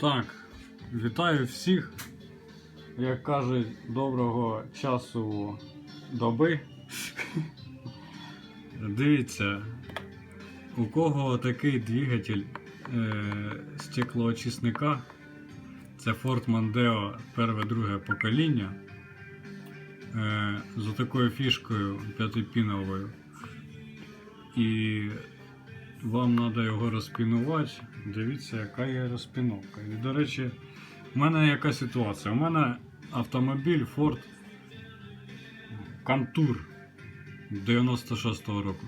Так, вітаю всіх. Як кажуть, доброго часу доби. Дивіться, у кого такий двигатель е, стеклоочисника, це Ford Mondeo перше друге покоління. Е, з такою фішкою п'ятипіновою. І вам треба його розпінувати. Дивіться, яка є розпіновка. І, до речі, в мене яка ситуація? У мене автомобіль Ford Contour 96-го року.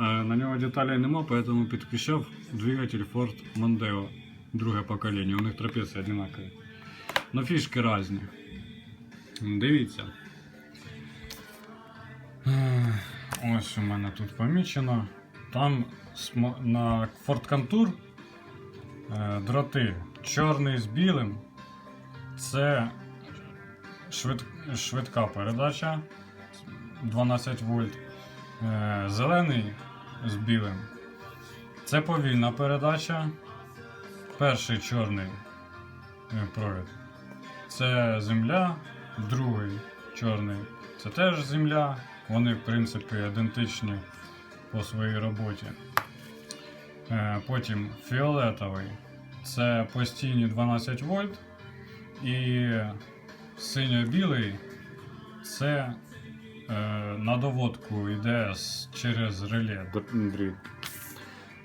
На нього деталей нема, поэтому підключав двигатель Ford Mondeo друге покоління. У них трапеції одинакові. Но фішки різні. Дивіться. Ось у мене тут помічено. Там на Contour е, дроти чорний з білим. Це швид, швидка передача 12 вольт. Е, Зелений з білим. Це повільна передача. Перший чорний е, провід. Це земля, другий чорний. Це теж земля. Вони, в принципі, ідентичні по своїй роботі. Е, Потім фіолетовий це постійні 12 вольт. І синьо-білий це е, на доводку йде через реле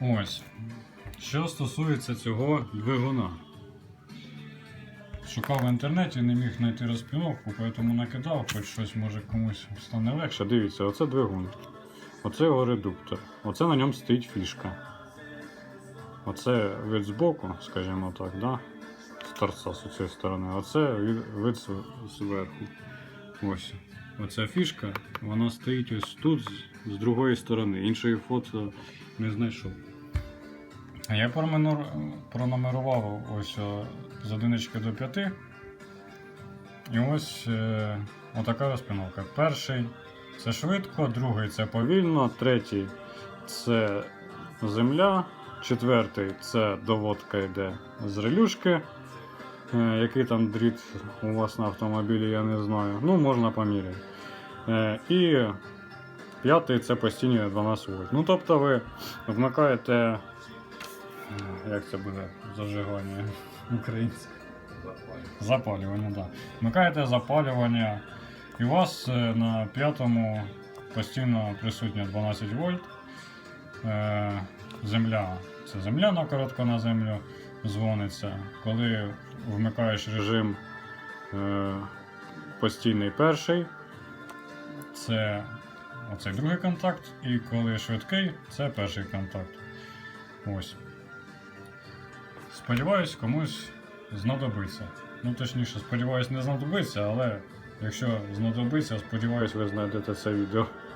Ось. Що стосується цього двигуна. Шукав в інтернеті, не міг знайти розпіновку, тому накидав, хоч щось може комусь стане легше. Дивіться, оце двигун. Оце його редуктор. Оце на ньому стоїть фішка. Оце вид збоку, скажімо так, да? з торца з цієї сторони. Оце вид, вид зверху. Ось. Оця фішка, вона стоїть ось тут, з, другої сторони. Іншої фото не знайшов. Я променур- пронумерував ось з одинички до п'яти. І ось е, отака розпіновка. Перший це швидко, другий це повільно, третій це земля, четвертий це доводка йде з релюшки. Е, який там дріт у вас на автомобілі, я не знаю. Ну, можна поміряти. Е, і п'ятий це постійні 12 вольт. Ну, тобто ви вмикаєте. е, Як це буде зажигання українське? Запалювання, так. Да. Вмикаєте запалювання, і у вас е, на п'ятому постійно присутнє 12 вольт. Е, земля. Це земля на коротко на землю дзвониться. Коли вмикаєш режим е, постійний перший, це оцей другий контакт, і коли швидкий, це перший контакт. Ось. Сподіваюсь, комусь знадобиться. Ну, точніше, сподіваюсь, не знадобиться, але якщо знадобиться, сподіваюсь, ви знайдете це відео.